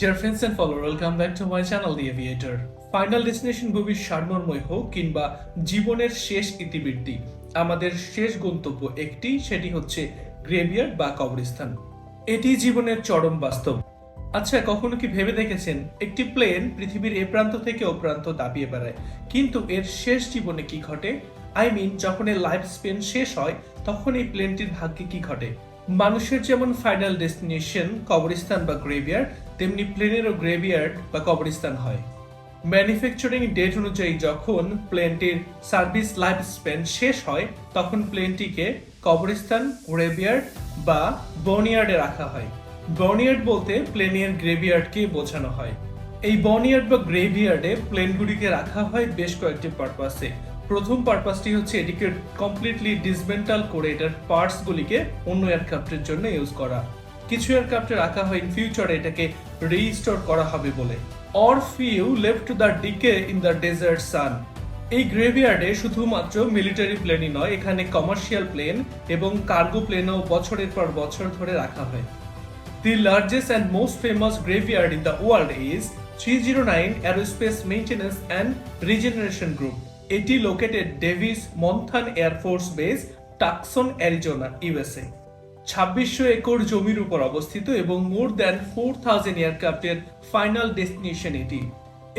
Dear friends and followers, welcome back to my channel The Aviator. Final destination মুভির সারমর্ময় হোক কিংবা জীবনের শেষ ইতিবৃত্তি আমাদের শেষ গন্তব্য একটি সেটি হচ্ছে গ্রেভিয়ার্ড বা কবরস্থান। এটি জীবনের চরম বাস্তব। আচ্ছা কখনো কি ভেবে দেখেছেন? একটি প্লেন পৃথিবীর এ প্রান্ত থেকে ও প্রান্ত দাপিয়ে বেড়ায়। কিন্তু এর শেষ জীবনে কি ঘটে? আই মিন যখন এর লাইফ স্পেন শেষ হয় তখন এই প্লেনটির ভাগ্যে কি ঘটে? মানুষের যেমন ফাইনাল ডেস্টিনেশন কবরস্থান বা গ্রেভিয়ার্ড তেমনি প্লেনেরও গ্রেভিয়ার্ড বা কবরস্থান হয়। ম্যানুফ্যাকচারিং ডেট অনুযায়ী যখন প্লেনটির সার্ভিস লাইফ স্পেন শেষ হয়, তখন প্লেনটিকে কবরস্থান গ্রেভিয়ার্ড বা বনিয়ার্ডে রাখা হয়। বনিয়ার্ড বলতে প্লেনের গ্রেভিয়ার্ডকে বোঝানো হয়। এই বনিয়ার্ড বা গ্রেভিয়ার্ডে প্লেনগুলিকে রাখা হয় বেশ কয়েকটি পারপাসে প্রথম পারপাসটি হচ্ছে এটিকে কমপ্লিটলি ডিসমেন্টাল করে এটার পার্টসগুলিকে অন্য এয়ারক্রাফটের জন্য ইউজ করা। কিছু এয়ারক্রাফটে রাখা হয় ইন ফিউচারে এটাকে রিস্টোর করা হবে বলে। Or few left to the decay in the desert sun এই গ্রেভিয়ার্ডে শুধুমাত্র মিলিটারি প্লেনই নয়, এখানে কমার্শিয়াল প্লেন এবং কার্গো প্লেনও বছরের পর বছর ধরে রাখা হয়। The largest and most famous graveyard in the world is 309 Aerospace Maintenance and Regeneration Group. এটি located Davis Monthan air force base Tucson Arizona USA ছাব্বিশশো একর জমির উপর অবস্থিত এবং মোর দ্যান ফোর থাউজেন্ড এয়ারক্রাফটের ফাইনাল ডেস্টিনেশন এটি।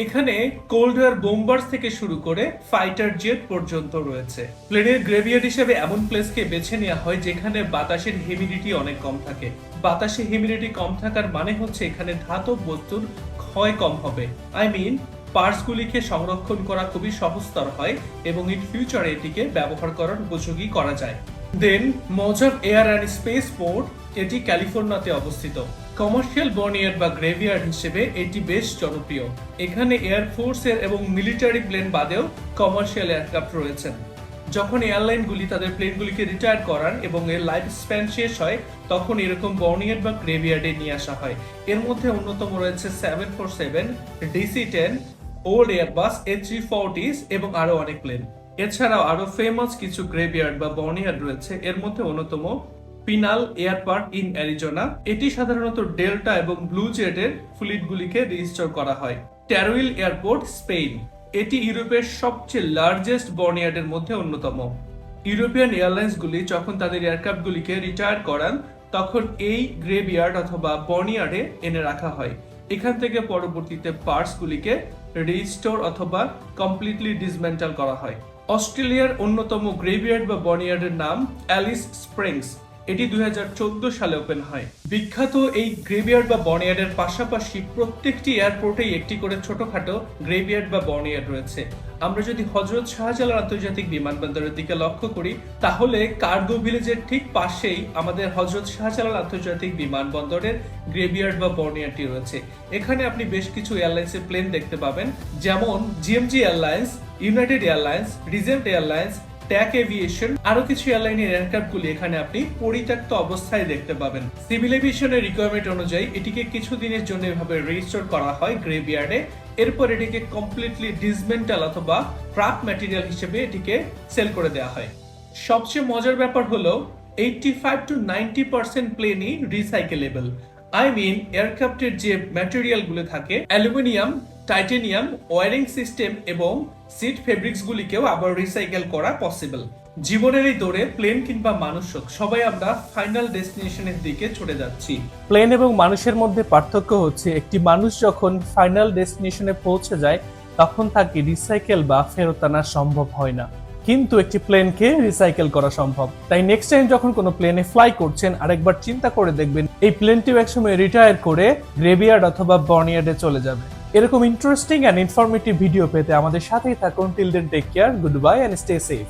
এখানে cold war bombers থেকে শুরু করে ফাইটার জেট পর্যন্ত রয়েছে। প্লেনের গ্রেভিয়ার হিসেবে এমন প্লেসকে বেছে নেওয়া হয় যেখানে বাতাসের হিউমিডিটি অনেক কম থাকে। বাতাসে হিউমিডিটি কম থাকার মানে হচ্ছে এখানে ধাতব বস্তুর ক্ষয় কম হবে। আই মিন পার্টসগুলিকে সংরক্ষণ করা খুবই সহজতর হয় এবং ইন ফিউচারে এটিকে ব্যবহার করার উপযোগী করা যায়। Then Mojave air and space port এটি ক্যালিফোর্নিয়াতে অবস্থিত। কমার্শিয়াল বর্নিয়ার বা গ্রেভিয়ার্ড হিসেবে এটি বেশ জনপ্রিয়। এখানে এয়ারফোর্সের এবং মিলিটারি প্লেন বাদেও কমার্শিয়াল এয়ারক্রাফট রয়েছেন যখন এয়ারলাইনগুলি তাদের প্লেনগুলিকে রিটায়ার করান এবং এর লাইফ স্প্যান শেষ হয়, তখন এরকম বর্নিয়ার বা গ্রেভিয়ার্ডে নিয়ে আসা হয়। এর মধ্যে অন্যতম রয়েছে seven four seven DC ten old Airbus A three forties এবং আরও অনেক প্লেন এছাড়াও আরও ফেমাস কিছু গ্রেভিয়ার্ড বা বর্নিয়ার্ড রয়েছে। এর মধ্যে অন্যতম পিনাল এয়ারপার্ক ইন অ্যারিজোনা এটি সাধারণত ডেল্টা এবং ব্লু জেটের ফ্লিটগুলিকে রেজিস্টার করা হয়। ট্যারুইল এয়ারপোর্ট স্পেন এটি ইউরোপের সবচেয়ে লার্জেস্ট বর্নিয়ার্ডের মধ্যে অন্যতম। ইউরোপিয়ান এয়ারলাইন্সগুলি যখন তাদের এয়ারক্রাফটগুলিকে রিটায়ার করান, তখন এই গ্রেভিয়ার্ড অথবা বর্নিয়ার্ডে এনে রাখা হয়। এখান থেকে পরবর্তীতে পার্টসগুলিকে রেজিস্টোর অথবা কমপ্লিটলি ডিসমেন্টাল করা হয়। অস্ট্রেলিয়ার অন্যতম গ্রেভিয়ার্ড বা বনিয়ার্ডের নাম অ্যালিস স্প্রিংস। এটি দুই হাজার চোদ্দ সালে ওপেন হয়। বিখ্যাত এই গ্রেভিয়ার্ড বা বর্নিয়ার্ডের পাশাপাশি প্রত্যেকটি এয়ারপোর্টেই একটি করে ছোটখাটো গ্রেভিয়ার্ড বা বর্নিয়ার্ড রয়েছে। আমরা যদি হজরত শাহজালাল আন্তর্জাতিক বিমানবন্দরের দিকে লক্ষ্য করি, তাহলে কার্গো ভিলেজের ঠিক পাশেই আমাদের হজরত শাহজালাল আন্তর্জাতিক বিমানবন্দরের গ্রেভিয়ার্ড বা বর্নিয়ারটি রয়েছে। এখানে আপনি বেশ কিছু এয়ারলাইন্সের প্লেন দেখতে পাবেন, যেমন GMG Airlines, United Airlines Regent Airlines TAC Aviation আরও কিছু এয়ারলাইনের এয়ারক্রাফটগুলি এখানে আপনি পরিত্যক্ত অবস্থায় দেখতে পাবেন। সিভিল এভিয়েশনের রিকোয়ারমেন্ট অনুযায়ী এটিকে কিছু দিনের জন্য এভাবে রেজিস্টার করা হয় গ্রেভিয়ার্ডে এরপর এটিকে কমপ্লিটলি ডিসমেন্টাল অথবা ট্রাক ম্যাটেরিয়াল হিসেবে এটিকে সেল করে দেওয়া হয়। সবচেয়ে মজার ব্যাপার হলো eighty five to ninety percent প্লেনই recyclable I mean এয়ারক্রাফটের যে ম্যাটেরিয়ালগুলো থাকে অ্যালুমিনিয়াম টাইটেনিয়াম, ওয়ারিং সিস্টেম এবং সিট ফেব্রিক্স গুলিকেও আবার রিসাইকেল করা পসিবল। জীবনের এই দৌড়ে প্লেন কিংবা মানুষ হোক সবাই আমরা ফাইনাল ডেস্টিনেশনের দিকে ছুটে যাচ্ছি। প্লেন এবং মানুষের মধ্যে পার্থক্য হচ্ছে, একটি মানুষ যখন ফাইনাল ডেস্টিনেশনে পৌঁছে যায়, তখন তাকে রিসাইকেল বা ফেরত আনা সম্ভব হয় না। কিন্তু একটি প্লেনকে রিসাইকেল করা সম্ভব। তাই নেক্সট টাইম যখন কোনো প্লেনে ফ্লাই করছেন, আরেকবার চিন্তা করে দেখবেন, এই প্লেনটিও একসময় রিটায়ার করে গ্রেভিয়ার্ড অথবা বর্নিয়ার্ডে চলে যাবে। এরকম ইন্টারেস্টিং অ্যান্ড ইনফরমেটিভ ভিডিও পেতে আমাদের সাথেই থাকুন। Till then take care good bye and stay safe